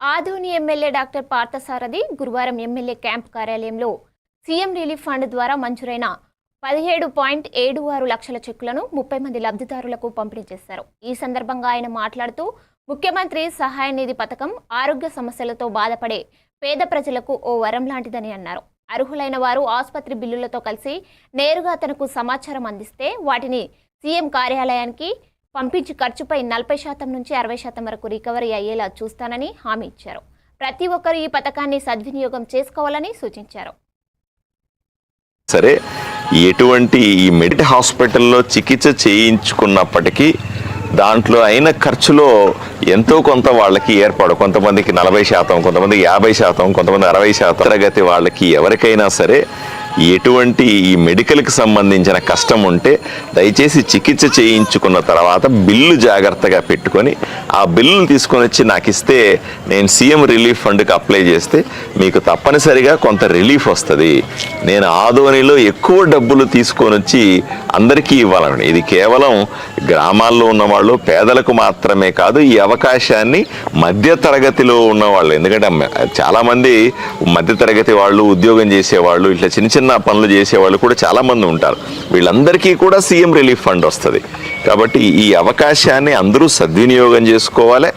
Adoni MLA doctor Parthasarathi గురువారం MLA camp కార్యాలయంలో CM relief fund ద్వారా మంజూరైన పదిహేడు పాయింట్ ఏడు ఆరు లక్షల చెక్కులను ముప్పై మంది లబ్ధిదారులకు పంపిణీ చేశారు. ఈ సందర్భంగా ఆయన మాట్లాడుతూ ముఖ్యమంత్రి సహాయ నిధి పథకం ఆరోగ్య సమస్యలతో బాధపడే పేద ప్రజలకు ఓ వరం లాంటిదని అన్నారు. అర్హులైన వారు ఆసుపత్రి బిల్లులతో కలిసి నేరుగా తనకు సమాచారం అందిస్తే వాటిని సీఎం కార్యాలయానికి పంపించి ఖర్చుపై నలభై శాతం నుంచి అరవై శాతం వరకు రికవరీ అయ్యేలా చూస్తానని హామీ ఇచ్చారు. ప్రతి ఒక్కరూ ఈ పథకాన్ని సద్వినియోగం చేసుకోవాలని సూచించారు. సరే ఎటువంటి ఈ మెడిట్ హాస్పిటల్లో చికిత్స చేయించుకున్నప్పటికీ దాంట్లో అయిన ఖర్చులో ఎంతో కొంత వాళ్ళకి ఏర్పాటు కొంతమందికి నలభై శాతం కొంతమంది యాభై శాతం కొంతమంది అరవై శాతం. తరగతి వాళ్ళకి ఎవరికైనా సరే ఎటువంటి ఈ మెడికల్కి సంబంధించిన కష్టం ఉంటే దయచేసి చికిత్స చేయించుకున్న తర్వాత బిల్లు జాగ్రత్తగా పెట్టుకొని ఆ బిల్లును తీసుకొని వచ్చి నాకు ఇస్తే నేను సీఎం రిలీఫ్ ఫండ్కి అప్లై చేస్తే మీకు తప్పనిసరిగా కొంత రిలీఫ్ వస్తుంది. నేను ఆదోనిలో ఎక్కువ డబ్బులు తీసుకొని వచ్చి అందరికీ ఇవ్వాలని ఇది కేవలం గ్రామాల్లో ఉన్నవాళ్ళు పేదలకు మాత్రమే కాదు ఈ అవకాశాన్ని మధ్య తరగతిలో ఉన్నవాళ్ళు. ఎందుకంటే చాలామంది మధ్యతరగతి వాళ్ళు ఉద్యోగం చేసేవాళ్ళు ఇట్లా చిన్న చిన్న పనులు చేసేవాళ్ళు కూడా చాలామంది ఉంటారు. వీళ్ళందరికీ కూడా సీఎం రిలీఫ్ ఫండ్ వస్తుంది. కాబట్టి ఈ అవకాశాన్ని అందరూ సద్వినియోగం చేసుకోవాలి.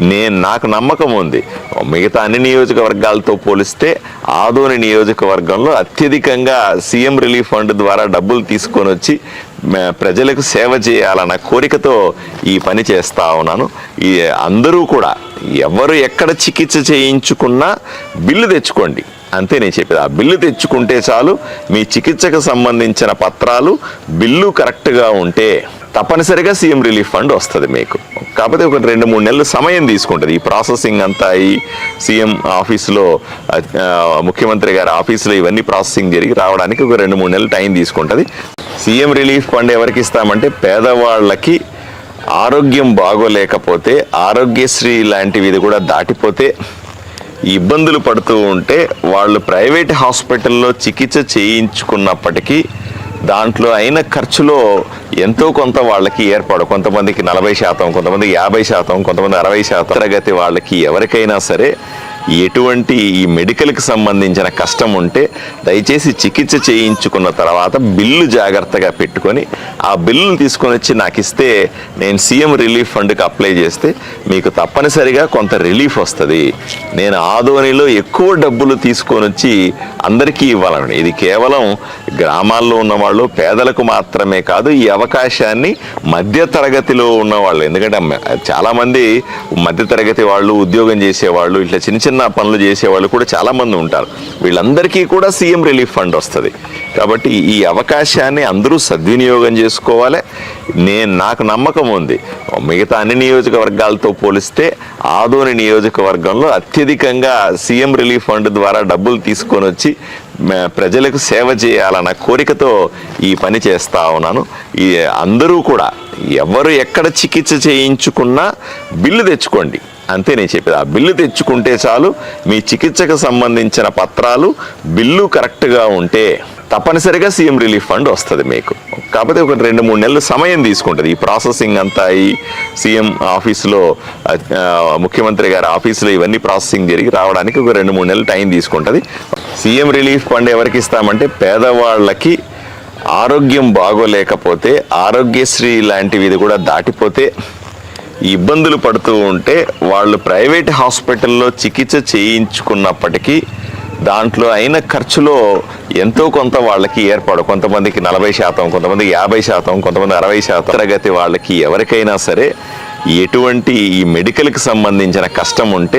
నేను నాకు నమ్మకం ఉంది. మిగతా అన్ని నియోజకవర్గాలతో పోలిస్తే ఆదోని నియోజకవర్గంలో అత్యధికంగా సీఎం రిలీఫ్ ఫండ్ ద్వారా డబ్బులు తీసుకొని వచ్చి ప్రజలకు సేవ చేయాలన్న కోరికతో ఈ పని చేస్తా ఉన్నాను. ఈ అందరూ కూడా ఎవరు ఎక్కడ చికిత్స చేయించుకున్నా బిల్లు తెచ్చుకోండి. అంతే నేను చెప్పేది. ఆ బిల్లు తెచ్చుకుంటే చాలు మీ చికిత్సకు సంబంధించిన పత్రాలు బిల్లు కరెక్ట్గా ఉంటే తప్పనిసరిగా సీఎం రిలీఫ్ ఫండ్ వస్తుంది మీకు. కాకపోతే ఒక రెండు మూడు నెలలు సమయం తీసుకుంటుంది. ఈ ప్రాసెసింగ్ అంతా ఈ సీఎం ఆఫీస్లో ముఖ్యమంత్రి గారి ఆఫీసులో ఇవన్నీ ప్రాసెసింగ్ జరిగి రావడానికి ఒక రెండు మూడు నెలలు టైం తీసుకుంటుంది. సీఎం రిలీఫ్ ఫండ్ ఎవరికి ఇస్తామంటే పేదవాళ్ళకి ఆరోగ్యం బాగోలేకపోతే ఆరోగ్యశ్రీ లాంటివి ఇది కూడా దాటిపోతే ఇబ్బందులు పడుతూ ఉంటే వాళ్ళు ప్రైవేట్ హాస్పిటల్లో చికిత్స చేయించుకున్నప్పటికీ దాంట్లో అయిన ఖర్చులో ఎంతో కొంత వాళ్ళకి ఏర్పాటు. కొంతమందికి నలభై శాతం కొంతమంది యాభై శాతం కొంతమంది అరవై శాతం తరగతి వాళ్ళకి ఎవరికైనా సరే ఎటువంటి ఈ మెడికల్కి సంబంధించిన కష్టం ఉంటే దయచేసి చికిత్స చేయించుకున్న తర్వాత బిల్లు జాగ్రత్తగా పెట్టుకొని ఆ బిల్లు తీసుకొని వచ్చి నాకు ఇస్తే నేను సీఎం రిలీఫ్ ఫండ్కి అప్లై చేస్తే మీకు తప్పనిసరిగా కొంత రిలీఫ్ వస్తుంది. నేను ఆదోనిలో ఎక్కువ డబ్బులు తీసుకొని వచ్చి అందరికీ ఇవ్వాలని. ఇది కేవలం గ్రామాల్లో ఉన్నవాళ్ళు పేదలకు మాత్రమే కాదు ఈ అవకాశాన్ని మధ్య తరగతిలో ఉన్నవాళ్ళు. ఎందుకంటే చాలామంది మధ్యతరగతి వాళ్ళు ఉద్యోగం చేసేవాళ్ళు ఇట్లా చిన్న చిన్న పనులు చేసేవాళ్ళు కూడా చాలామంది ఉంటారు. వీళ్ళందరికీ కూడా సీఎం రిలీఫ్ ఫండ్ వస్తుంది. కాబట్టి ఈ అవకాశాన్ని అందరూ సద్వినియోగం చేసుకోవాలి. నేను నాకు నమ్మకం ఉంది. మిగతా అన్ని నియోజకవర్గాలతో పోలిస్తే ఆదోని నియోజకవర్గంలో అత్యధికంగా సీఎం రిలీఫ్ ఫండ్ ద్వారా డబ్బులు తీసుకొని వచ్చి ప్రజలకు సేవ చేయాలన్న కోరికతో ఈ పని చేస్తా ఉన్నాను. ఈ అందరూ కూడా ఎవరు ఎక్కడ చికిత్స చేయించుకున్నా బిల్లు తెచ్చుకోండి. అంతే నేను చెప్పేది. ఆ బిల్లు తెచ్చుకుంటే చాలు మీ చికిత్సకు సంబంధించిన పత్రాలు బిల్లు కరెక్ట్గా ఉంటే తప్పనిసరిగా సీఎం రిలీఫ్ ఫండ్ వస్తుంది మీకు. కాకపోతే ఒక రెండు మూడు నెలలు సమయం తీసుకుంటుంది. ఈ ప్రాసెసింగ్ అంతా ఈ సీఎం ఆఫీసులో ముఖ్యమంత్రి గారి ఆఫీసులో ఇవన్నీ ప్రాసెసింగ్ జరిగి రావడానికి ఒక రెండు మూడు నెలలు టైం తీసుకుంటుంది. సీఎం రిలీఫ్ ఫండ్ ఎవరికి ఇస్తామంటే పేదవాళ్ళకి ఆరోగ్యం బాగోలేకపోతే ఆరోగ్యశ్రీ లాంటివి ఇది కూడా దాటిపోతే ఇబ్బందులు పడుతూ ఉంటే వాళ్ళు ప్రైవేట్ హాస్పిటల్లో చికిత్స చేయించుకున్నప్పటికీ దాంట్లో అయిన ఖర్చులో ఎంతో కొంత వాళ్ళకి ఏర్పాడు కొంతమందికి నలభై శాతం కొంతమంది యాభై శాతం కొంతమంది అరవై శాతం. తరగతి వాళ్ళకి ఎవరికైనా సరే ఎటువంటి ఈ మెడికల్కి సంబంధించిన కష్టం ఉంటే